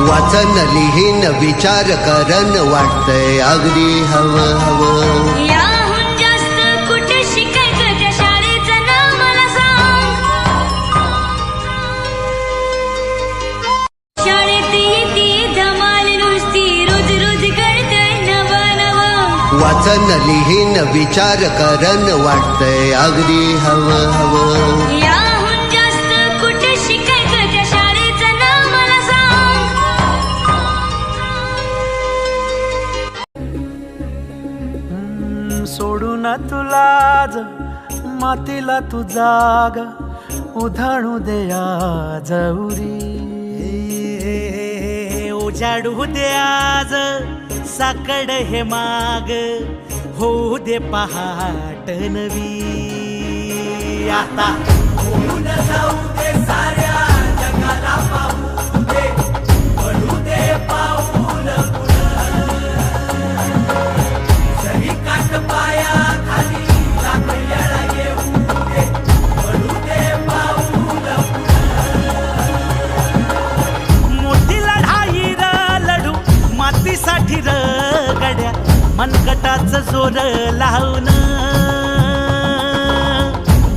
वाचन लिहीन विचार करन वाटतंय. अगदी हवं हवं वाचन लिहीन विचार करन वाटतंय. अगदी हवं हवं सोडू ना तुला मातीला तू जाग उधाणू दे आज उरी. उजाडू दे आज साकड हे माग होऊ दे पहाट नवी. आता जाऊ मनगटाच जोर लावून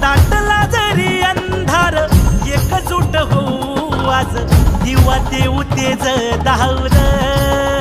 दाटला जरी अंधार एकजूट होऊ आज दिवा देऊ तेज धावलं